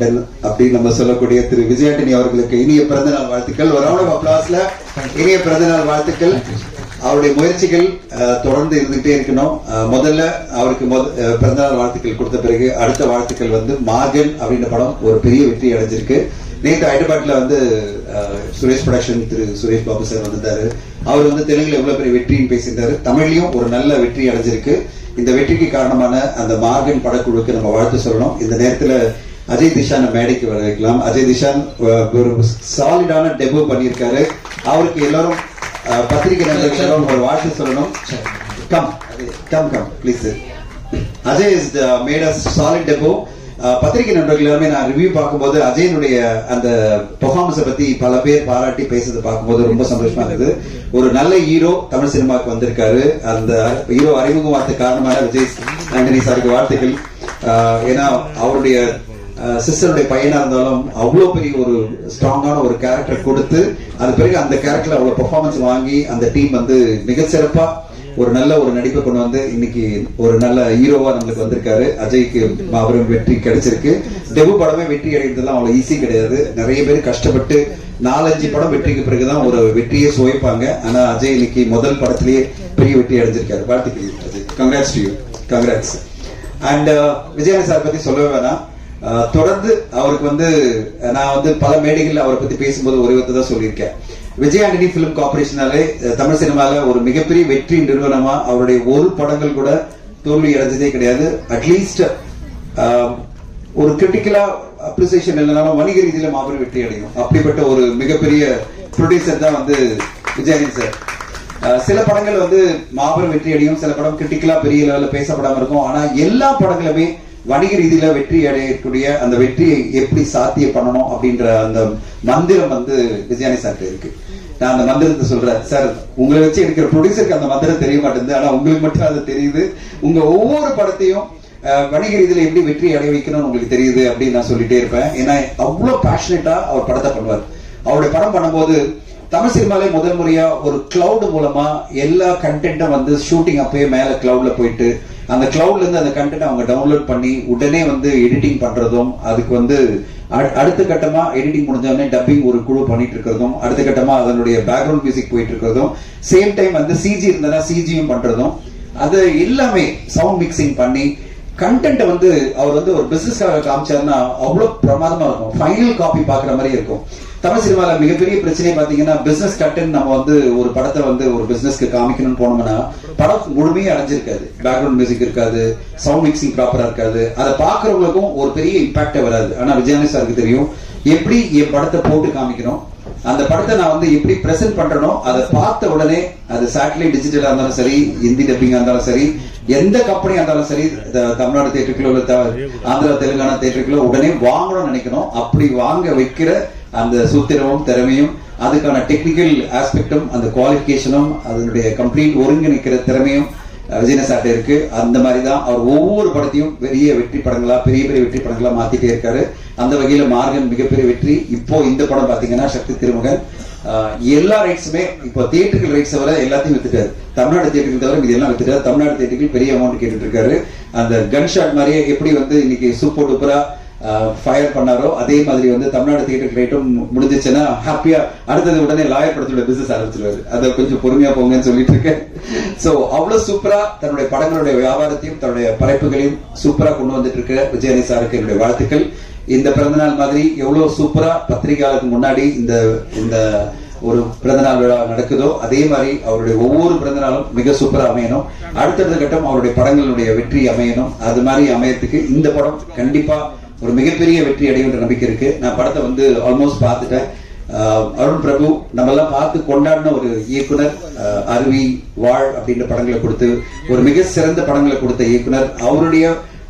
தொண்டன் அப்படின்னு நம்ம சொல்லக்கூடிய திரு விஜயாண்டனி அவர்களுக்கு இனிய பிறந்தநாள் வாழ்த்துக்கள். ஒரு ரவுண்ட் ஆஃப் அப்ளாஸ்ல இனிய பிறந்தநாள் வாழ்த்துக்கள். அவருடைய முயற்சிகள் தொடர்ந்து இருந்துகிட்டே இருக்கணும். முதல்ல அவருக்கு முத பிறந்தநாள் வாழ்த்துக்கள் கொடுத்த பிறகு அடுத்த வாழ்த்துக்கள் வந்து மார்கன் அப்படின்ற படம் ஒரு பெரிய வெற்றி அடைஞ்சிருக்கு. நேற்று ஹைதராபாத்ல வந்து அஹ், சுரேஷ் ப்ரொடக்ஷன் திரு சுரேஷ் பாபு சார் வந்திருந்தாரு. அவர் வந்து தெலுங்குல எவ்வளவு பெரிய வெற்றின்னு பேசியிருந்தாரு. தமிழ்லயும் ஒரு நல்ல வெற்றி அடைஞ்சிருக்கு. இந்த வெற்றிக்கு காரணமான அந்த மார்கன் படக்குழுக்கு நம்ம வாழ்த்து சொல்லணும். இந்த நேரத்துல அஜய் திஷான மேடைக்கு வர வைக்கலாம். அஜய் திஷான் ஒரு சாலிடான டெபோ பண்ணியிருக்காரு. அவருக்கு எல்லாரும் பத்திரிகை நண்பர்களும் ஒரு வாழ்த்து சொல்லணும். Come come come please Ajay is made a solid debut பத்திரிகை நண்பர்கள் எல்லாமே நான் ரிவ்யூ பார்க்கும்போது அஜயனுடைய அந்த பெர்ஃபார்மன்ஸை பத்தி பல பேர் பாராட்டி பேசுறது பார்க்கும்போது ரொம்ப சந்தோஷமா இருந்தது. ஒரு நல்ல ஹீரோ தமிழ் சினிமாவுக்கு வந்திருக்காரு. அந்த ஹீரோ அறிமுகமாத்த காரணமாக விஜய் ஆண்டனி சாருக்கு வார்த்தைகள் ஏன்னா அவருடைய சிஸ்டருடைய பையனா இருந்தாலும் அவ்வளோ பெரிய ஒரு ஸ்ட்ராங்கான ஒரு கேரக்டர் கொடுத்து அது பிறகு அந்த கேரக்டர் அவ்வளவு பெர்ஃபார்மன்ஸ் வாங்கி அந்த டீம் வந்து மிக சிறப்பா ஒரு நல்ல ஒரு நடிப்பை கொண்டு வந்து இன்னைக்கு ஒரு நல்ல ஹீரோவா நம்மளுக்கு வந்திருக்காரு. அஜய்க்கு மாபெரும் வெற்றி கிடைச்சிருக்கு. டெபு படமே வெற்றி அடைந்ததுலாம் அவ்வளவு ஈஸி கிடையாது. நிறைய பேர் கஷ்டப்பட்டு நாலஞ்சு படம் வெற்றிக்கு பிறகுதான் ஒரு வெற்றியை சுவைப்பாங்க. ஆனா அஜய் இன்னைக்கு முதல் படத்திலேயே பெரிய வெற்றி அடைஞ்சிருக்காரு. வாழ்த்துக்கள் Ajay. Congrats to you congrats and Vijayan sir பத்தி சொல்லவே வேணாம். தொடர்ந்து அவருக்கு வந்து நான் வந்து பல மேடைகளில் அவரை பத்தி பேசும்போது ஒரு விதத்தை தான் சொல்லியிருக்கேன். விஜய் ஆண்டனி பிலிம் கார்பரேஷனாலே தமிழ் சினிமாவில் ஒரு மிகப்பெரிய வெற்றி நிறுவனமா அவருடைய ஒரு படங்கள் கூட தோல்வி அடைஞ்சதே கிடையாது. அட்லீஸ்ட் ஒரு கிரிட்டிக்கலா அப்ரிசியேஷன் இல்லைனாலும் வணிக ரீதியில மாபெரும் வெற்றி அடையும். அப்படிப்பட்ட ஒரு மிகப்பெரிய ப்ரொடியூசர் தான் வந்து விஜயானி சார். சில படங்கள் வந்து மாபெரும் வெற்றி அடையும். சில படம் கிரிட்டிக்கலா பெரிய லெவலில் பேசப்படாம இருக்கும். ஆனா எல்லா படங்களுமே வணிக ரீதியில வெற்றி அடையக்கூடிய அந்த வெற்றியை எப்படி சாத்திய பண்ணணும் அப்படின்ற அந்த மந்திரம் வந்து விஜயானி சார்ட்ட இருக்கு. நான் அந்த மந்திரத்தை சொல்றேன். சார் உங்களை வச்சு எடுக்கிற ப்ரொடியூசருக்கு அந்த மந்திரம் தெரிய மாட்டேங்குது. ஆனா உங்களுக்கு மட்டும் அது தெரியுது. உங்க ஒவ்வொரு படத்தையும் வணிக ரீதியில எப்படி வெற்றி அடைய வைக்கணும்னு உங்களுக்கு தெரியுது அப்படின்னு நான் சொல்லிட்டே இருப்பேன். ஏன்னா அவ்வளவு பேஷனேட்டா அவர் படத்தை பண்ணுவார். அவருடைய படம் பண்ணும்போது தமிழ் சினிமாலே முதல் முறையா ஒரு கிளவுட் மூலமா எல்லா கண்டென்ட்டும் வந்து ஷூட்டிங் அப்பயே மேல கிளவுட்ல போயிட்டு அந்த கிளவுட்ல இருந்து அந்த கண்டென்ட் அவங்க டவுன்லோட் பண்ணி உடனே வந்து எடிட்டிங் பண்றதும் அதுக்கு வந்து அடு- அடுத்த கட்டமா எடிட்டிங் முடிஞ்ச உடனே டப்பிங் ஒரு குழு பண்ணிட்டு இருக்கிறதும் அடுத்த கட்டமா அதனுடைய பேக்ரவுண்ட் மியூசிக் போயிட்டு இருக்கிறதும் சேம் டைம் வந்து சிஜி இருந்தனா சிஜியும் பண்றதும் அது எல்லாமே சவுண்ட் மிக்சிங் பண்ணி கண்டென்ட் வந்து அவர் வந்து ஒரு பிசினஸ்க்காக காமிச்சாருன்னா அவ்வளவு பிரமாதமா இருக்கும். ஃபைனல் காப்பி பாக்குற மாதிரி இருக்கும். தமிழ் சினிமால மிகப்பெரிய பிரச்சனை பார்த்தீங்கன்னா பிஸ்னஸ் கட்டுன்னு நம்ம வந்து ஒரு படத்தை வந்து ஒரு பிசினஸ்க்கு காமிக்கணும்னு போனோம்னா படம் முழுமையே அடைஞ்சிருக்காது. பேக்ரவுண்ட் மியூசிக் இருக்காது சவுண்ட் மிக்சிங் ப்ராப்பரா இருக்காது. அதை பாக்குறவங்களுக்கும் ஒரு பெரிய இம்பாக்டே வராது. ஆனா விஜயானி சாருக்கு தெரியும் எப்படி என் படத்தை போட்டு காமிக்கணும் அந்த படத்தை நான் வந்து எப்படி பிரசன்ட் பண்றனோ அதை பார்த்த உடனே அது சேட்டலைட் டிஜிட்டலா இருந்தாலும் சரி ஹிந்தி டப்பிங்கா இருந்தாலும் சரி எந்த கம்பெனியா இருந்தாலும் சரி தமிழ்நாடு தேட்டருக்குள்ள உள்ள த- ஆந்திரா தெலுங்கானா தேட்டருக்குள்ள உடனே வாங்கணும்னு நினைக்கணும். அப்படி வாங்க வைக்கிற அந்த சூத்திரமும் திறமையும் அதுக்கான டெக்னிக்கல் ஆஸ்பெக்டும் அந்த குவாலிஃபிகேஷனும் அதனுடைய கம்ப்ளீட் ஒருங்கிணைக்கிற திறமையும் விஜயன சாட்டை இருக்கு. அந்த மாதிரி தான் அவர் ஒவ்வொரு படத்தையும் பெரிய வெற்றி படங்களா பெரிய பெரிய வெற்றி படங்களா மாத்திட்டே இருக்காரு. அந்த வகையில மார்கன் மிகப்பெரிய வெற்றி. இப்போ இந்த படம் பாத்தீங்கன்னா சக்தி திருமகன். எல்லா ரைட்ஸுமே இப்போ தியேட்டர்கள் ரைட்ஸ் வர எல்லாத்தையும் வித்துட்டாரு. தமிழ்நாடு தியேட்டர்கள் தவிர இது எல்லாம் வித்துட்டாரு. தமிழ்நாடு தியேட்டர்கள் பெரிய அமௌண்ட் கேட்டுட்டு இருக்காரு. அந்த கன் ஷாட் மாதிரியே எப்படி வந்து இன்னைக்கு சூப்பர் டூப்பரா ஃபயர் பண்ணாரோ அதே மாதிரி வந்து தமிழ்நாடு தியேட்டர் ரைட்டும் முடிஞ்சிச்சுன்னா ஹாப்பியா அடுத்தது உடனே லாயர் படத்தோட பிசினஸ் ஆரம்பிச்சிருவாரு. அதை கொஞ்சம் பொறுமையா போங்கன்னு சொல்லிட்டு இருக்கேன். சோ அவ்வளவு சூப்பரா தன்னுடைய படங்களுடைய வியாபாரத்தையும் தன்னுடைய படைப்புகளையும் சூப்பரா கொண்டு வந்துட்டு இருக்க விஜயனி சாருக்கு என்னுடைய வாழ்த்துக்கள். இந்த பிறந்தநாள் மாதிரி எவ்வளவு சூப்பரா பத்திரிகையாளருக்கு முன்னாடி இந்த இந்த ஒரு பிறந்தநாள் விழா நடக்குதோ அதே மாதிரி அவருடைய ஒவ்வொரு பிறந்தநாளும் மிக சூப்பரா அமையணும். அடுத்தடுத்த கட்டம் அவருடைய படங்களுடைய வெற்றி அமையணும். அது மாதிரி அமையறதுக்கு இந்த படம் கண்டிப்பா ஒரு மிகப்பெரிய வெற்றி அடையுன்ற நம்பிக்கை இருக்கு. நான் படத்தை வந்து ஆல்மோஸ்ட் பார்த்துட்டேன். அருண் பிரபு நம்ம எல்லாம் பார்த்து கொண்டாடின ஒரு இயக்குனர் அருவி வாழ் அப்படின்ற படங்களை கொடுத்து ஒரு மிக சிறந்த படங்களை கொடுத்த இயக்குனர். அவருடைய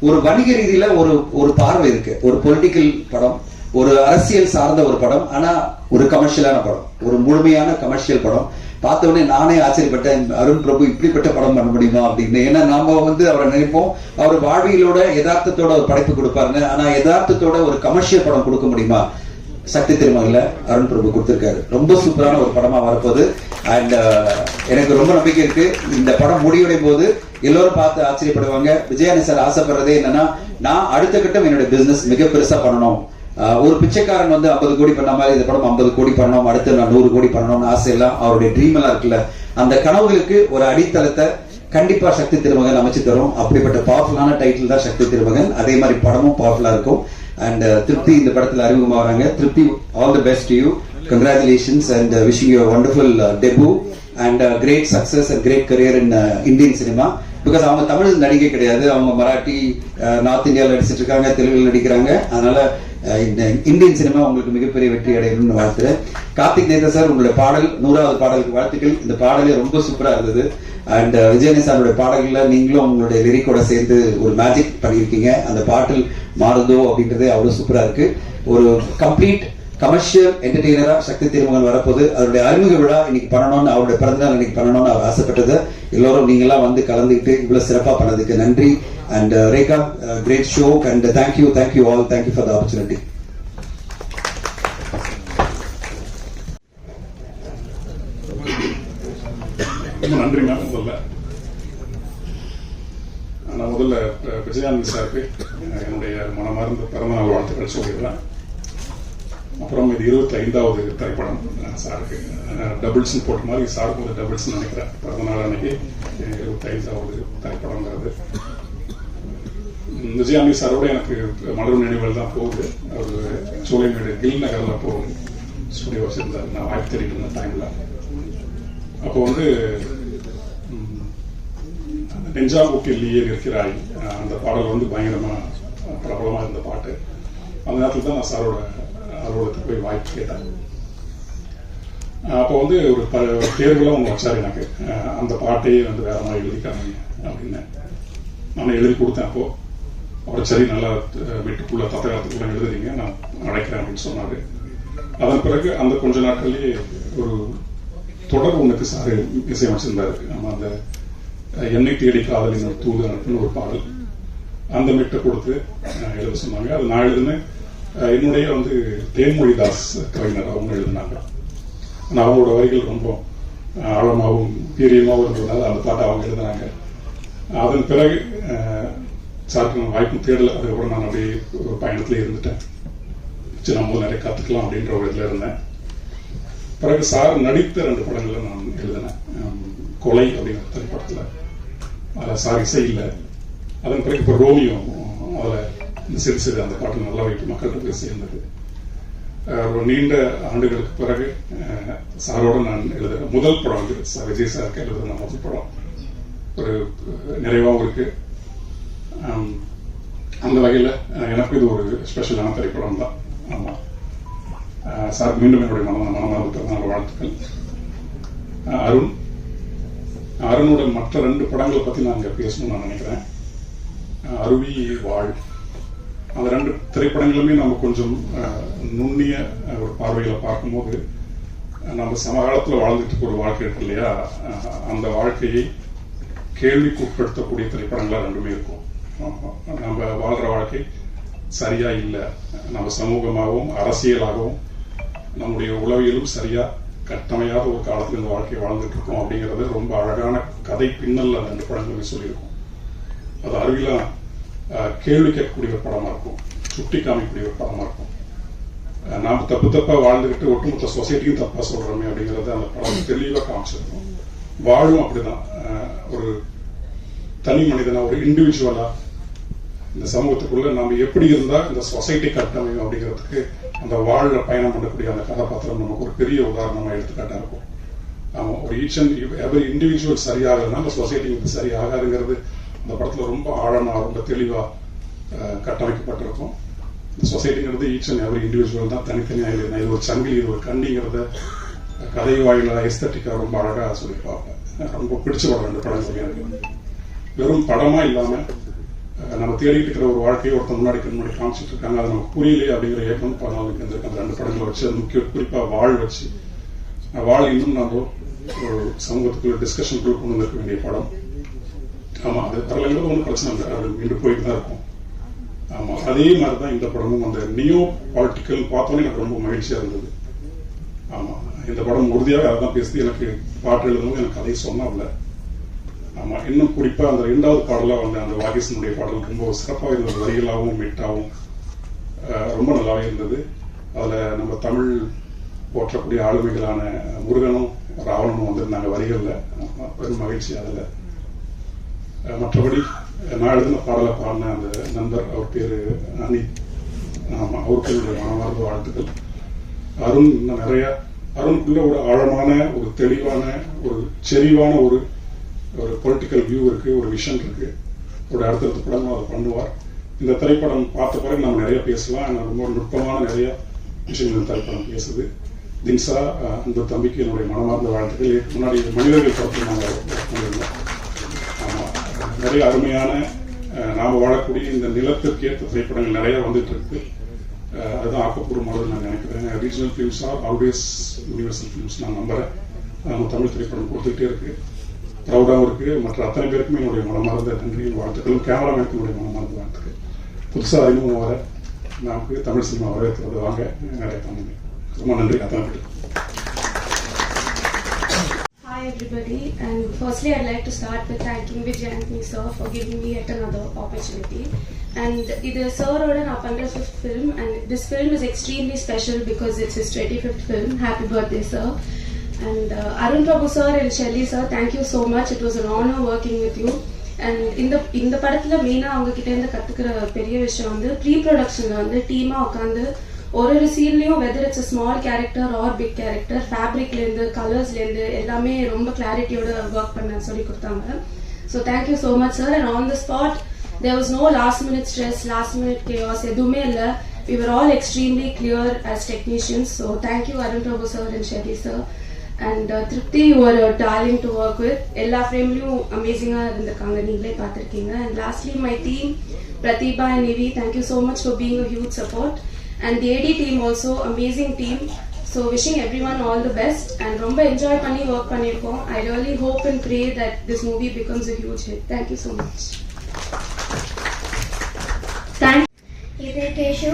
ஒரு வணிக ரீதியில ஒரு ஒரு பார்வை இருக்கு. ஒரு பொலிட்டிக்கல் படம் ஒரு அரசியல் சார்ந்த ஒரு படம் ஆனா ஒரு கமர்ஷியலான படம் ஒரு முழுமையான கமர்ஷியல் படம். பார்த்த உடனே நானே ஆச்சரியப்பட்டேன் அருண் பிரபு இப்படிப்பட்ட படம் பண்ண முடியுமா? அப்படின்னு. ஏன்னா நாம வந்து அவரை நினைப்போம். அவர் வாழ்வியலோட யதார்த்தத்தோட ஒரு படைப்பு கொடுப்பாருங்க ஆனா யதார்த்தத்தோட ஒரு கமர்ஷியல் படம் கொடுக்க முடியுமா? சக்தி திருமகள்ல அருண் பிரபு கொடுத்திருக்காரு. ரொம்ப சூப்பரான ஒரு படமா வரப்போகுது. அண்ட் uh, எனக்கு ரொம்ப நம்பிக்கை இருக்கு. இந்த படம் முடிவடையும் போது எல்லோரும் பார்த்து ஆச்சரியப்படுவாங்க. விஜயானி சார் ஆசைப்படுறதே என்னன்னா நான் அடுத்த கட்டம் என்னோட பிசினஸ் மிக பெருசா பண்ணணும். ஒரு பிச்சைக்காரன் வந்து 50 கோடி பண்ண மாதிரி இந்த படம் 50 கோடி பண்ணணும் அடுத்து நான் நூறு கோடி பண்ணணும்னு ஆசையெல்லாம் அவருடைய ட்ரீம் எல்லாம் இருக்குல்ல. அந்த கனவுகளுக்கு ஒரு அடித்தளத்தை கண்டிப்பா சக்தி திருமகன் அமைச்சு தரும். அப்படிப்பட்ட பவர்ஃபுல்லான டைட்டில் தான் சக்தி திருமகன். அதே மாதிரி படமும் பவர்ஃபுல்லா இருக்கும். அண்ட் uh, திருப்தி இந்த படத்துல அறிமுகமாகறாங்க Tripti all the best you congratulations and wishing you wonderful debut and great success and great career in Indian cinema because அவங்க தமிழ் நடிகை கிடையாது. அவங்க மராட்டி uh, நார்த் இந்தியாவில் நடிச்சிட்டு இருக்காங்க தெலுங்குல நடிக்கிறாங்க. அதனால இந்த இந்தியன் சினிமா உங்களுக்கு மிகப்பெரிய வெற்றி அடையணும்னு வாழ்த்துறேன். கார்த்திக் நேதா சார் உங்களுடைய பாடல் நூறாவது பாடலுக்கு வாழ்த்துக்கள். இந்த பாடலே ரொம்ப சூப்பரா இருந்தது. அண்ட் விஜயனி சாருடைய பாடல்கள்ல நீங்களும் உங்களுடைய லிரிக்கோட சேர்ந்து ஒரு மேஜிக் பண்ணியிருக்கீங்க. அந்த பாட்டில் மாறுதோ அப்படின்றதே அவ்வளவு சூப்பரா இருக்கு. ஒரு கம்ப்ளீட் கமர்ஷியல் என்டர்டெய்னரா சக்தி திருமகன் வரப்போது அதனுடைய அறிமுக விழா இன்னைக்கு பண்ணணும்னு அவருடைய பிறந்தநாள் இன்னைக்கு பண்ணணும்னு அவர் ஆசைப்பட்டது. எல்லோரும் நீங்களாம் வந்து கலந்துக்கிட்டு இவ்வளவு சிறப்பா பண்ணதுக்கு நன்றி. And uh, Rekha great show and thank you thank you all thank you for the opportunity ரொம்ப நன்றி மேம் முதல்ல நான் முதல்ல விஜயானந்த் சாருக்கு என்னுடைய மனமார்ந்த பிறந்தநாள் வாழ்த்துக்கள் சொல்லிடுறேன் அப்புறம் இது இருபத்தி ஐந்தாவது திரைப்படம் சாருக்கு டபுள்ஸ்னு போட்ட மாதிரி சாருக்கு ஒரு டபுள்ஸ் நினைக்கிறேன். பிறந்தநாள் அன்னைக்கு இருபத்தி ஐந்தாவது திரைப்படங்கிறது. உம், சாரோட எனக்கு மலர் நினைவுகள் தான் போகுது. அவர் சோலைமேடு கில் நகரில் போகும். ஸ்டுடியோ வச்சிருந்தார் நான் வாய்ப்பு தெரிவிக்கிற இருந்த டைம்ல அப்போ வந்து ம், அந்த நெஞ்சாம்பூக்கில் இருக்கிறாய் அந்த பாடல் வந்து பயங்கரமா பிரபலமாக பிரபலமா இருந்த பாட்டு. அந்த நேரத்தில் தான் நான் சாரோட அலுவலகத்துக்கு போய் வாய்ப்பு கேட்டாங்க. அப்போ வந்து ஒரு ப தேர்வுலாம் ஒன்று வச்சார் எனக்கு. அந்த பாட்டையே வந்து வேற மாதிரி எழுதிக்காம அப்படின்னு. நான் எழுதி கொடுத்தேன் அப்போ. அவர் சரி நல்லா அஹ், தத்தகாலத்துக்குள்ள எழுதுறீங்க நான் அழைக்கிறேன் அப்படின்னு சொன்னாரு. அதன் பிறகு அந்த கொஞ்ச நாட்கள்லேயே ஒரு தொடர் ஒன்றுக்கு சார் இசையமைச்சிருந்தார். நம்ம அந்த எண்ணெய் என்னை தேடி காதலின் ஒரு தூது அனுப்புன்னு ஒரு பாடல். அந்த மெட்டை கொடுத்து எழுத சொன்னாங்க. அது நான் எழுதுனேன். என்னுடைய வந்து தேன்மொழிதாஸ் கவிஞர் அவங்க எழுதினாங்க. ஆனால் அவங்களோட வரிகள் ரொம்ப ஆழமாகவும் வீரியமாகவும் இருந்ததுனால அந்த பாட்டை அவங்க எழுதினாங்க. அதன் பிறகு சாருக்கு நான் வாய்ப்பு தேடல. அதுக்கப்புறம் நான் அப்படியே ஒரு பயணத்தில் இருந்துட்டேன். சரி நம்ம நிறைய கற்றுக்கலாம் அப்படின்ற ஒரு இதில் இருந்தேன். பிறகு சார் நடித்த ரெண்டு படங்களில் நான் எழுதினேன். கொலை அப்படிங்கிற திரைப்படத்தில். அதில் சார் இசை இல்லை. அதன் பிறகு இப்போ ரோமியோ அதில் இந்த சிறு சிறு அந்த பாட்டு நல்லா வைத்து மக்கள்கிட்ட போய் சேர்ந்தது ஒரு நீண்ட ஆண்டுகளுக்கு பிறகு சாரோட நான் எழுதுற முதல் படம் வந்து சார் விஜய் சாருக்கு எழுதுற முதல் படம். ஒரு நிறைவாகவும் இருக்கு. அந்த வகையில் எனக்கு இது ஒரு ஸ்பெஷலான திரைப்படம் தான். ஆமாம் சார் மீண்டும் என்னுடைய மன மனமார்ந்த வாழ்த்துக்கள். அருண். அருணோட மற்ற ரெண்டு படங்களை பற்றி நான் இங்கே பேசணும்னு நான் நினைக்கிறேன். அருவி வாழ். அந்த ரெண்டு திரைப்படங்களுமே நம்ம கொஞ்சம் நுண்ணிய ஒரு பார்வையில பார்க்கும்போது நம்ம சமகாலத்தில் வாழ்ந்துட்டு இருக்க ஒரு வாழ்க்கை இருக்கு இல்லையா? அந்த வாழ்க்கையை கேள்விக்கு உட்படுத்தக்கூடிய திரைப்படங்களாக ரெண்டுமே இருக்கும். நம்ம வாழ்ற வாழ்க்கை சரியா இல்லை. நம்ம சமூகமாகவும் அரசியலாகவும் நம்முடைய உளவியலும் சரியா கட்டமையாத ஒரு காலத்தில் இந்த வாழ்க்கையை வாழ்ந்துட்டு இருக்கோம் அப்படிங்கிறது ரொம்ப அழகான கதை பின்னல்ல ரெண்டு படங்களுமே சொல்லியிருக்கும். அது அருவிலாம் கேள்வி கேட்கக்கூடிய ஒரு படமா இருக்கும். சுட்டி காமிக்கக்கூடிய ஒரு படமா இருக்கும். நாம் நாம தப்பு தப்பா வாழ்ந்துகிட்டு ஒட்டுமொத்த சொசைட்டியும் தப்பா சொல்கிறோமே அப்படிங்கறத அந்த படம் தெளிவா காமிச்சிருக்கோம். வாழும் அப்படிதான். ஒரு தனி மனிதனா ஒரு இண்டிவிஜுவலாக இந்த சமூகத்துக்குள்ள நாம எப்படி இருந்தா இந்த சொசைட்டி கட்டமையும் அப்படிங்கிறதுக்கு அந்த வாழ்ல பயணம் பண்ணக்கூடிய அந்த கதாபாத்திரம் நமக்கு ஒரு பெரிய உதாரணமா எடுத்துக்காட்டா இருக்கும். ஆமா ஒரு ஈச் அண்ட் எவ்ரி இண்டிவிஜுவல் சரியாகலைன்னா அந்த சொசைட்டி வந்து சரியாகாதுங்கிறது அந்த படத்தில் ரொம்ப ஆழமாக ரொம்ப தெளிவாக கட்டமைக்கப்பட்டிருக்கும். இந்த சொசைட்டிங்கிறது ஈச் அண்ட் எவ்ரி இண்டிவிஜுவல் தான் தனித்தனியாக எழுதினா இது ஒரு சங்கிலி இது ஒரு கண்ணிங்கிறத கதை வாயில எஸ்தட்டிக்காக ரொம்ப அழகா சொல்லியிருப்பாங்க ரொம்ப பிடிச்ச படம் ரெண்டு படங்கள் எனக்கு. வெறும் படமாக இல்லாமல் நம்ம தேடிட்டு இருக்கிற ஒரு வாழ்க்கையை ஒருத்தர் முன்னாடி கண் முன்னாடி காமிச்சிட்டு இருக்காங்க. அது நமக்கு புரியலையே அப்படிங்கிற ஏக்கம் பதினாலுக்கு இருந்திருக்கு அந்த ரெண்டு படங்களை வச்சு அது முக்கிய குறிப்பாக வாழ் வச்சு. வாழ் இன்னும் நம்ம ஒரு சமூகத்துக்குள்ள டிஸ்கஷனுக்குள்ள கொண்டு வந்திருக்க வேண்டிய படம். ஆமா அது வரலைங்கிறது ஒன்றும் பிரச்சனை இல்லை. அது மீண்டும் போயிட்டு தான் இருக்கும். ஆமா அதே மாதிரி தான் இந்த படமும் அந்த நியோ பாலிட்டிக்கல் பார்த்தோன்னே எனக்கு ரொம்ப மகிழ்ச்சியா இருந்தது. ஆமா இந்த படம் உறுதியாக அதான் பேசுது. எனக்கு பாட்டு எழுதும்போது எனக்கு கதை சொன்னால ஆமா இன்னும் குறிப்பா அந்த இரண்டாவது பாடலாக வந்து அந்த வாகிசனுடைய பாடல் ரொம்ப சிறப்பாக இருந்தது. வரிகளாகவும் மெட்டாகவும் ரொம்ப நல்லாவே இருந்தது. அதில் நம்ம தமிழ் போற்றக்கூடிய ஆளுமைகளான முருகனும் ராவணனும் வந்திருந்தாங்க வரிகளில். பெரும் மகிழ்ச்சி அதில். மற்றபடி நான் எழுதின பாடலை பாடின அந்த நண்பர் அவர் பேர் அனித் ஆமாம் அவருக்கு என்னுடைய மனமார்ந்த வாழ்த்துக்கள். அருண் இன்னும் நிறைய. அருணுக்குள்ள ஒரு ஆழமான ஒரு தெளிவான ஒரு செறிவான ஒரு ஒரு பொலிட்டிக்கல் வியூ இருக்கு ஒரு விஷன் இருக்கு. ஒரு அடுத்தடுத்த படமும் அதை பண்ணுவார். இந்த திரைப்படம் பார்த்த பிறகு நம்ம நிறைய பேசலாம். ஆனால் ரொம்ப நுட்பமான நிறைய விஷயங்கள் இந்த திரைப்படம் பேசுது. தின்சா அந்த தம்பிக்கு என்னுடைய மனமார்ந்த வாழ்த்துக்கள். முன்னாடி மனிதர்கள் படத்தில் நாங்கள் பண்ணியிருந்தோம் நிறைய அருமையான நாம் வாழக்கூடிய இந்த நிலத்திற்கு ஏற்ற திரைப்படங்கள் நிறைய வந்துட்டு இருக்கு அதுதான் ஆக்கப்பூர்வமானது நான் நினைக்கிறேன். Regional films are always universal films நான் நம்புறேன். நம்ம தமிழ் திரைப்படம் கொடுத்துக்கிட்டே இருக்கு. ப்ரௌடாகவும் இருக்கு. மற்ற அத்தனை பேருக்குமே என்னுடைய மனமார்ந்த நன்றியும் வாழ்த்துக்களும். கேமராமேனுக்கு என்னுடைய மனமார்ந்த வாழ்த்துக்கள். புதுசாக அறிமுகம் வர நமக்கு தமிழ் சினிமா வரவேற்கிறது. வாங்க நிறைய பண்ணுங்க ரொம்ப நன்றி. அத்தனை பேருக்கு everybody, and firstly I'd like to start with thanking Vijay Anthony sir for giving me yet another opportunity. And இது சாரோட நான் பண்ற fifth film and this film is extremely special because it's is twenty fifth film happy birthday sir and Arun Prabhu sir and Shelly sir thank you so much it was an honour working with you and இந்த இந்த படத்துல மெயினாக அவங்க கிட்ட இருந்து கத்துக்கிற பெரிய விஷயம் வந்து ப்ரீ ப்ரொடக்ஷன்ல வந்து டீமா உட்காந்து ஒரு ஒரு சீன்லயும் whether it's small character or big character ஃபேப்ரிக்லேருந்து கலர்ஸ்லேருந்து எல்லாமே ரொம்ப கிளாரிட்டியோட ஒர்க் பண்ண சொல்லி கொடுத்தாங்க. So thank you so much sir and on the spot there was no last minute stress last minute case எதுவுமே இல்லை. We were all extremely clear as technicians so thank you Arun Prabhu sir and and sir and Tripti ஒரு were to work with எல்லா ஃப்ரேம்லையும் அமேசிங்காக இருந்திருக்காங்க. நீங்களே பார்த்துருக்கீங்க. And lastly my team Pratheeba and Nivi thank you so much for being a huge support and the AD team also amazing team so wishing everyone all the best and ரொம்ப enjoy பண்ணி work பண்ணியிருக்கோம் I really hope and pray that this movie becomes a huge hit thank you so much thank இது கேஷோ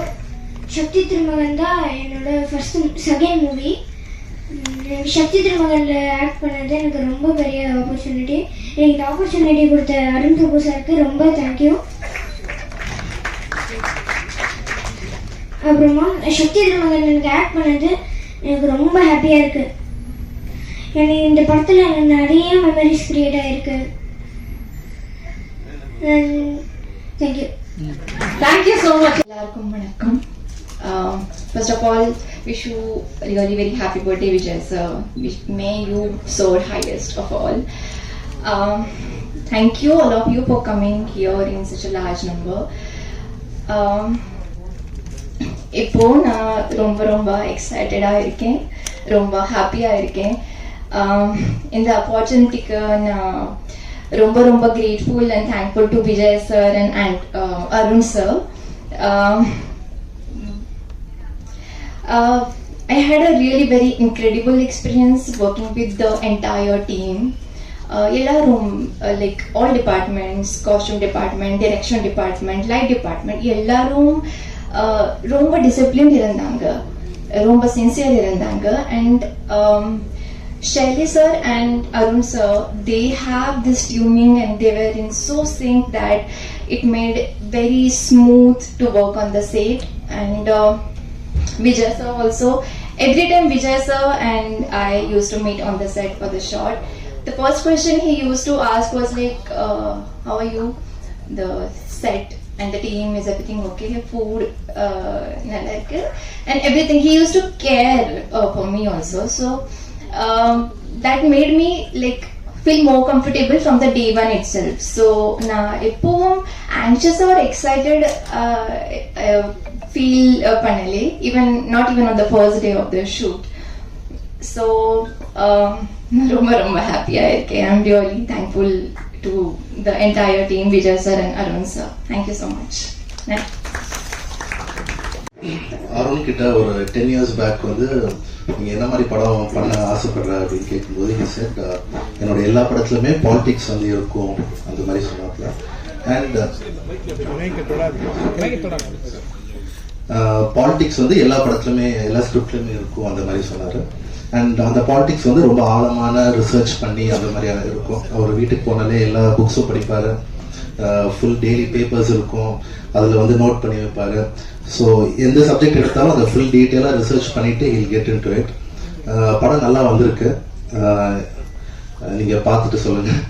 சக்தி திருமகன் தான் என்னோட first second movie Sakthi திருமகனில் act பண்ணது எனக்கு ரொம்ப பெரிய ஆப்பர்ச்சுனிட்டி எனக்கு இந்த ஆப்பர்ச்சுனிட்டி கொடுத்த அருண் கபூர் சாருக்கு ரொம்ப தேங்க்யூ அப்புறமா சக்தி திருமகன் எனக்கு ஆக்ட் பண்ணது எனக்கு ரொம்ப ஹாப்பியாக இருக்கு எனக்கு இந்த படத்தில் எனக்கு நிறைய மெமரிஸ் கிரியேட் ஆகிருக்கு தேங்க்யூ தேங்க்யூ ஸோ மச் எல்லாருக்கும் வணக்கம் first of all wish you really very happy birthday Vijay sir wish may you soar highest of all thank you all of you for coming here in such a large number இப்போ நான் ரொம்ப ரொம்ப எக்ஸைட்டடாக இருக்கேன். ரொம்ப ஹாப்பியாக இருக்கேன். Um, இந்த ஆப்பர்ச்சுனிட்டிக்கு நான் ரொம்ப ரொம்ப grateful and thankful to Vijay sir and and Arun sir I had a really very incredible experience working with the entire team. Uh, எல்லாரும் like all departments costume department direction department light department எல்லாரும் uh, ரொம்ப discipline இருந்தாங்க ரொம்ப sincere இருந்தாங்க and Shelly sir and Arun sir, they have this tuning and they were in so sync that it made very smooth to work on the set. And uh, Vijay sir also, every time Vijay sir and I used to meet on the set for the shot, the first question he used to ask was like, uh, "How are you?" The set and the team is everything okay? Food, uh, நல்லா இருக்கு?" and everything. He used to care uh, for me also. So um, that made me like feel more comfortable from the day one itself. So நான் எப்பவும் anxious or excited uh, uh, feel uh, பண்ணலே even not even on the first day of the shoot. So um, ரொம்ப ரொம்ப ஹாப்பியாக இருக்கேன் I'm really thankful to The entire team, team sir sir Arun sir. Thank you so much Arun கிட்ட ஒரு ten years back வந்து நீங்க என்ன மாதிரி படம் பண்ண ஆசைப்படுற? அப்படின்னு கேட்கும்போது he said, என்னோட எல்லா படத்துலையுமே பாலிடிக்ஸ் வந்து இருக்கும். அந்த மாதிரி சொன்னாப்ல. அண்ட் பாலிடிக்ஸ் uh, uh, வந்து எல்லா படத்துலையுமே எல்லா ஸ்கிரிப்ட்லையுமே இருக்கும். அந்த மாதிரி சொன்னாரு. அண்ட் அந்த பாலிடிக்ஸ் வந்து ரொம்ப ஆழமான ரிசர்ச் பண்ணி அந்த மாதிரியான இருக்கும். அவர் வீட்டுக்கு போனாலே எல்லா புக்ஸும் படிப்பாரு. ஃபுல் டெய்லி பேப்பர்ஸ் இருக்கும். அதில் வந்து நோட் பண்ணி வைப்பாரு. ஸோ எந்த சப்ஜெக்ட் எடுத்தாலும் அதை ஃபுல் டீட்டெயிலாக ரிசர்ச் பண்ணிட்டு I'll get into it படம் நல்லா வந்திருக்கு. நீங்கள் பார்த்துட்டு சொல்லுங்கள்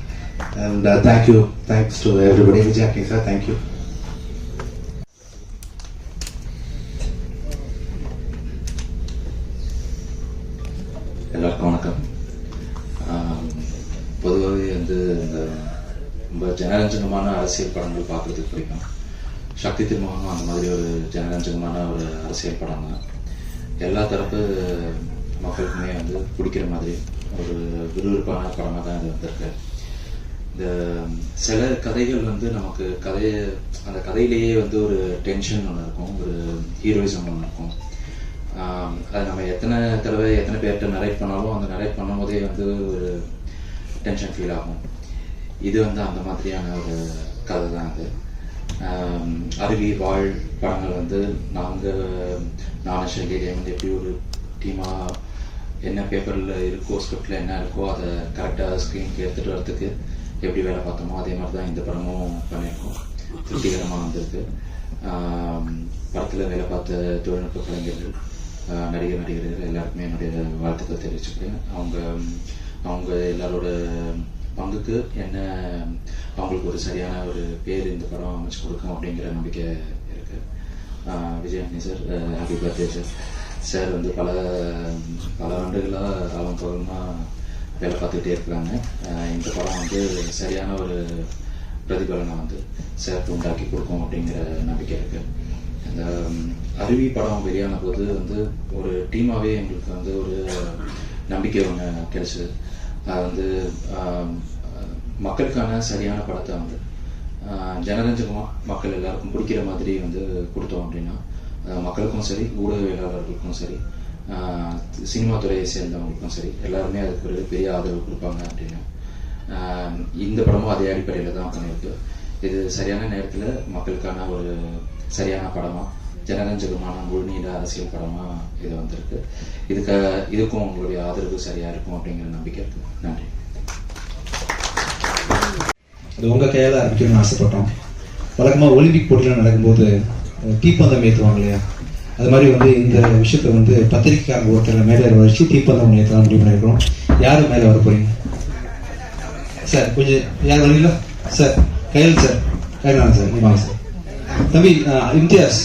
and thank you thanks to everybody Vijay sir thank you ஜனரஞ்சகமான அரசியல் படங்கள் பார்க்கறதுக்கு பிடிக்கும். சக்தி திருமகனும் அந்த மாதிரி ஒரு ஜனரஞ்சகமான ஒரு அரசியல் படம் தான். எல்லா தரப்பு மக்களுக்குமே வந்து பிடிக்கிற மாதிரி ஒரு விறுவிறுப்பான படமாக தான் இது வந்திருக்கு. இந்த சில கதைகள் வந்து நமக்கு கதையை அந்த கதையிலேயே வந்து ஒரு டென்ஷன் ஒன்று இருக்கும் ஒரு ஹீரோயிசம் ஒன்று இருக்கும். அது நம்ம எத்தனை தடவை எத்தனை பேர்கிட்ட நரேட் பண்ணாலும் அந்த நரேட் பண்ணும்போதே வந்து ஒரு டென்ஷன் ஃபீல் ஆகும். இது வந்து அந்த மாதிரியான ஒரு கதை தான் அது அருவி வாழ் படங்கள் வந்து நாங்கள் நானும் ஷெல்லி வந்து எப்படி ஒரு டீமாக என்ன பேப்பரில் இருக்கோ ஸ்கிரிப்டில் என்ன இருக்கோ அதை கரெக்டாக ஸ்க்ரீனுக்கு எடுத்துகிட்டு வரதுக்கு எப்படி வேலை பார்த்தோமோ அதே மாதிரி தான் இந்த படமும் பண்ணியிருக்கோம். திருப்திகரமாக வந்திருக்கு. படத்தில் வேலை பார்த்த தொழில்நுட்ப கலைஞர்கள் நடிகர் நடிகர்கள் எல்லாருக்குமே என்னுடைய வாழ்த்துக்கள் தெரிவிச்சுக்கிறேன். அவங்க அவங்க எல்லாரோட பங்குக்கு என்ன அவங்களுக்கு ஒரு சரியான ஒரு பேர் இந்த படம் அமைச்சு கொடுக்கும் அப்படிங்கிற நம்பிக்கை இருக்கு. ஆஹ் Vijayani sir happy birthday sir sir வந்து பல பல ஆண்டுகளாக காலம் காலமாக வேலை பார்த்துக்கிட்டே இருக்கிறாங்க. இந்த படம் வந்து சரியான ஒரு பிரதிபலனை வந்து சார் உண்டாக்கி கொடுக்கும் அப்படிங்கிற நம்பிக்கை இருக்கு. இந்த அருவி படம் வெளியான போது வந்து ஒரு டீமாகவே எங்களுக்கு வந்து ஒரு நம்பிக்கை ஒன்று கிடைச்சது. அது வந்து மக்களுக்கான சரியான படத்தை வந்து ஜனரஞ்சகமாக மக்கள் எல்லாருக்கும் பிடிக்கிற மாதிரி வந்து கொடுத்தோம் அப்படின்னா மக்களுக்கும் சரி ஊடகவியலாளர்களுக்கும் சரி சினிமா துறையை சேர்ந்தவங்களுக்கும் சரி எல்லாருமே அதுக்கு ஒரு பெரிய ஆதரவு கொடுப்பாங்க அப்படின்னு இந்த படமும் அதே அடிப்படையில் தான் பண்ணியிருக்கு. இது சரியான நேரத்தில் மக்களுக்கான ஒரு சரியான படமாக ஜனரஞ்சகமான முழுநீள அரசியல் படமா இது வந்திருக்கு. இதுக்கு இதுக்கும் உங்களுடைய ஆதரவு சரியா இருக்கும் அப்படிங்கிற நம்பிக்கை இருக்கு. நன்றி. அது உங்கள் கையால் ஆரம்பிக்கணும்னு ஆசைப்பட்டோம் வழக்கமாக ஒலிம்பிக் போட்டியில் நடக்கும்போது தீப்பந்தம் ஏற்றுவாங்க இல்லையா? அது மாதிரி வந்து இந்த விஷயத்தை வந்து பத்திரிகைக்காரங்க ஒருத்தர் மேலே வச்சு தீப்பந்தம் ஏற்றலாம் முடிவு பண்ணியிருக்கிறோம் யார் மேலே வர போறீங்க? சார் கொஞ்சம் யார் வரீங்களா சார் கையில் சார். கையில் சார். வாங்க சார். தம்பி இம்தியாஸ்.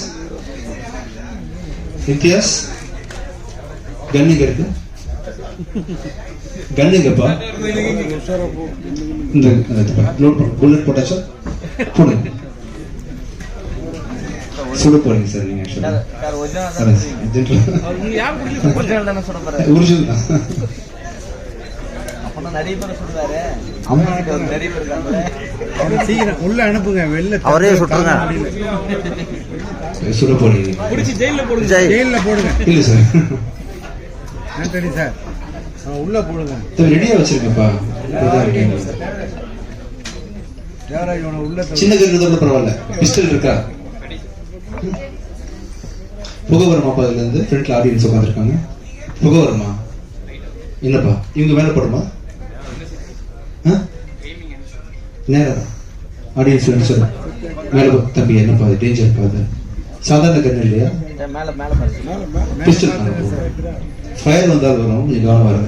இம்தியாஸ் கன்னுங்க இருக்கு கன்னுங்கப்பா இந்த புல்லட் போட்டாச்சா போடுங்க சுட போறீங்க சார் நீங்க ஒரிஜினல் தான் நிறைய பேர் சொல்றாரு நிறைய பேர் இருக்காங்க சீக்கிரம் உள்ள அனுப்புங்க வெளில அவரே சுட்டுருங்க. சுட போறீங்க ஜெயில. போடுங்க. இல்ல சார். ஆண்டனி சார். உள்ள போடுங்க. ரெடியா வச்சிருக்கப்பா. தேவராஜ் உள்ள. சின்ன கூட பரவாயில்ல. பிஸ்டல் இருக்கா? புகை வருமாப்பா இதுல இருந்து? ஃப்ரண்ட்ல ஆடியன்ஸ் உட்காந்துருக்காங்க புகை வருமா? என்னப்பா? இவங்க மேல போடுமா? நேரா ஆடியன்ஸ் சொல்லு மேல. தம்பி என்னப்பா அது டேஞ்சர் பாது. சாதாரண கண்ணு இல்லையா? மேல மேல பாருங்க பிஸ்டல் ஃபயர் வந்தால் வரும். கொஞ்சம் கவனம் வரேன்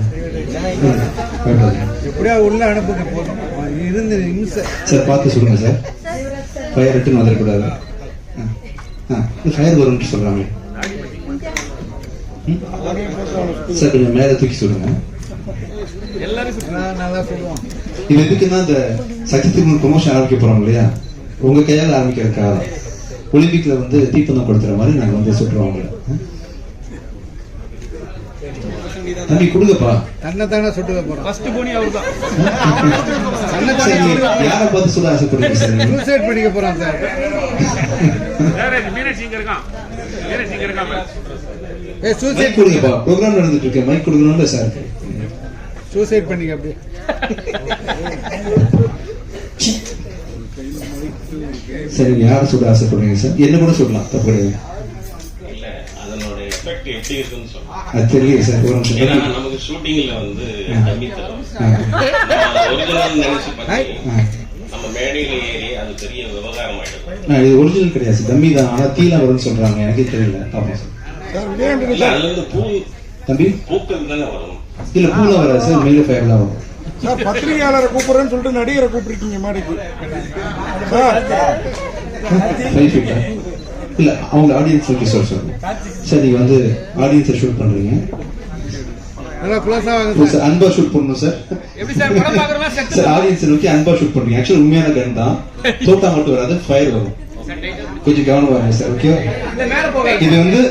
எப்படியா உள்ள அனுப்புங்க போதும். இருந்து நிமிஷம் சார் பார்த்து சொல்லுங்க சார் ஃபயர் ரிட்டன் வந்துடக்கூடாது. ஆ ஃபயர் வரும்னு சொல்றாங்க ம்? சார் கொஞ்சம் மேலே தூக்கி சொல்லுங்க. நல்லா சொல்லுவான். இது எதுக்குன்னா இந்த சக்தி திருமணம் ப்ரொமோஷன் ஆரம்பிக்க போறோம் இல்லையா? உங்க கையால் ஆரம்பிக்கிறதுக்கா? ஒலிம்பிக்ல வந்து தீப்பந்தம் கொடுத்துற மாதிரி நாங்க வந்து உங்களை. ஆ? தம்பி கொடுங்கப்பா. தன்னை தானே சுட்டுக்க சரி, நீங்க யாரை பார்த்து சொல்ல ஆசைப்படுறீங்க சார்? சூசைட் பண்ணிக்க போறான் சார். ஏ மைக் சூசைட் கொடுங்கப்பா. ப்ரோக்ராம் நடந்துட்டு இருக்கு. மைக் கொடுக்கணும்ல சார்? சூசைட் பண்ணிக்க அப்படியே. சரி யாரை சொல்ல ஆசைப்படுறீங்க சார்? என்ன கூட சொல்லலாம் தப்பு கிடையாது. இல்ல அதனோட எஃபெக்ட் எப்படி இருக்குன்னு அது தெரியல சார் ஒரு நிமிஷம். ஏன்னா தம்பி. நமக்கு ஷூட்டிங்ல வந்து கம்மி தரும் ஆ, ஒரிஜினல் நினைச்சு ஆ, பார்த்தீங்கன்னா நம்ம மேடையில ஏறி அது பெரிய விவகாரம் ஆயிடும். இது ஒரிஜினல் கிடையாது டம்மி தான் ஆனா தீல வரும்னு சொல்றாங்க. எனக்கே தெரியல. பாப்போம் சார். சார் சார் அதுல இருந்து பூ தம்பி? பூக்கள் தானே வரும். இல்ல பூல வராது சார் மெயில ஃபயர்லாம் வரும். சார் பத்திரிகையாளரை கூப்பிடுறேன்னு சொல்லிட்டு நடிகரை கூப்பிட்டுருக்கீங்க மேடைக்கு சார். இல்ல அவங்க audience okay sir sir sir நீங்க வந்து ஆடியன்ஸை ஷூட் பண்றீங்க. அன்பா ஷூட் பண்ணணும் சார் சார் ஆடியன்ஸ் நோக்கி அன்பா ஷூட் பண்றீங்க. ஆக்சுவலி உண்மையான கன் தான். தோட்டா மட்டும் வராது ஃபயர் வரும். கொஞ்சம் கவனமா இருங்க சார் ஓகே இது வந்து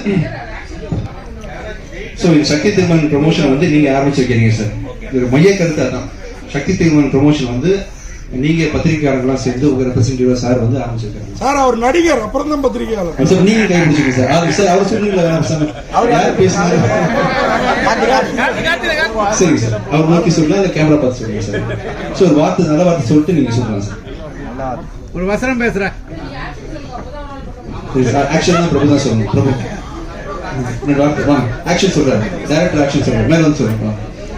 ஸோ இந்த சக்தி திருமண் ப்ரொமோஷன் வந்து நீங்க ஆரம்பிச்சிருக்கீங்க சார் இது மைய கருத்து அதான். சக்தி திருமண் ப்ரொமோஷன் வந்து நீங்க பத்திரிகையாளர்கள்லாம் சேர்ந்து உங்க ரெப்ரஸன்டேட்டிவ் சார் வந்து ஆரம்பிச்சிருக்காங்க சார் அவர் நடிகர் அப்புறம் தான் பத்திரிகையாளர். சார் நீங்க கை பிடிச்சிங்க சார் அவர் சார் அவர் சொன்னீங்களா சார் அவர் யார் பேசுனாரு சரி சார் அவர் நோக்கி சொல்லலாம் இல்ல கேமரா பார்த்து சொல்லுங்க சார் ஸோ ஒரு வார்த்தை நல்ல வார்த்தை சொல்லிட்டு நீங்க சொல்லலாம் சார் ஒரு வசனம் பேசுறேன். ஆக்ஷன் தான் பிரபு தான் சொல்லணும். பிரபு. வார்த்தை வாங்க ஆக்ஷன் சொல்றாரு டேரக்டர் ஆக்ஷன் சொல்றாரு மேல வந்து சொல்லுங்க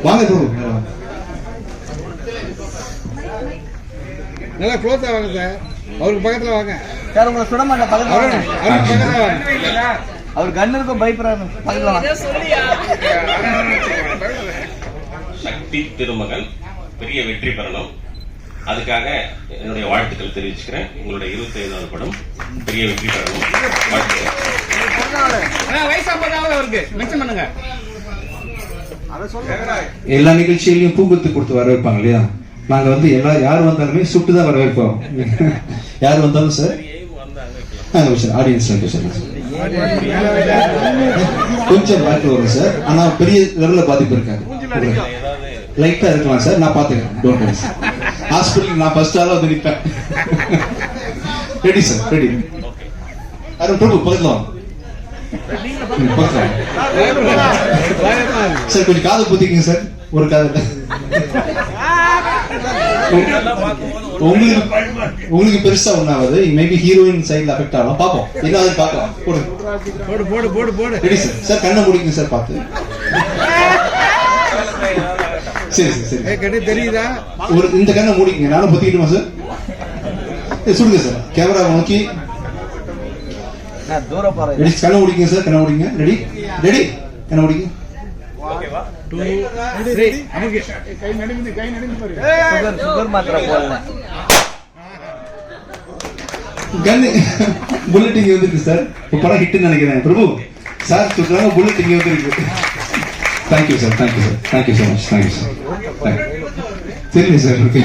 வாங்க. வாங்க. நல்லா க்ளோஸாக வாங்க சார் அவருக்கு பக்கத்தில் வாங்க. சார் உங்களை சுட மாட்டேன். பக்கத்துல. அவருக்கு பக்கத்தில் வாங்க. அவர் கண்ணுக்கும் பயப்படுறாரு. பக்கத்துல வாங்க. சக்தி திருமகன் பெரிய வெற்றி பெறணும். அதுக்காக என்னுடைய வாழ்த்துக்கள் தெரிவிச்சுக்கிறேன். உங்களுடைய இருபத்தி ஐந்தாவது படம் பெரிய வெற்றி பெறணும். வாழ்த்துக்கள். எல்லா நிகழ்ச்சியிலையும் பூங்குத்து கொடுத்து வரவேற்பாங்க இல்லையா? நாங்க வந்து எல்லா யார் வந்தாலுமே சுட்டு தான் வரவேற்போம். யார் வந்தாலும் சார்? Sir audience sir. கொஞ்சம் பேக் வரும் சார். ஆனா பெரிய லெவல்ல பாதிப்பு இருக்காது. லைட்டா இருக்கலாம் சார். நான் பாத்துக்கிறேன் டோன்ட் வரி ஹாஸ்பிட்டல் நான் ஃபர்ஸ்ட் ஆளா வந்து நிப்பேன். Ready sir ready Arun Prabhu பக்கத்துல வாங்க. சார் கொஞ்சம் காது பூத்திக்கங்க சார். ஒரு காது. உங்களுக்கு உங்களுக்கு பெருசா ஒண்ணாவது மேபி ஹீரோயின் சைடுல அஃபெக்ட் ஆகலாம். பாப்போம் என்ன பார்க்கலாம். போடுங்க போடு போடு போடு போடு. Ready sir. சார் கண்ணை முடிங்க சார் பார்த்து. சரி சரி சரி. தெரியுதா? ஒரு இந்த கண்ணை மூடிக்கங்க. நானும் பொத்திக்கிட்டுமா சார்? சொல்லுங்க சார். கேமரா நோக்கி. ரெடி கண்ணை முடிக்கங்க சார் கண்ணை முடிங்க ரெடி ரெடி கண்ணை முடிங்க த்ரீ அமுக்கு கை நடுங்குது கை நடுங்குது பாரு. சுகர் சுகர் மாத்திரை போடல கன்னு புல்லட் இங்க வந்துருக்கு சார். இப்போ படம் ஹிட்னு நினைக்கிறேன். பிரபு சார் சொல்றாங்க புல்லட் இங்க வந்துருக்கு. Thank you sir thank you sir thank you so much thank you sir தெரியல சார் ஓகே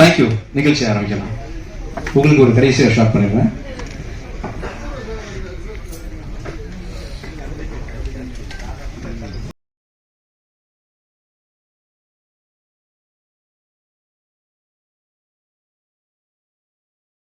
தேங்க்யூ நிகழ்ச்சி ஆரம்பிக்கலாம். உங்களுக்கு ஒரு கடைசியாக ஷார்ட் பண்ணிடுறேன்.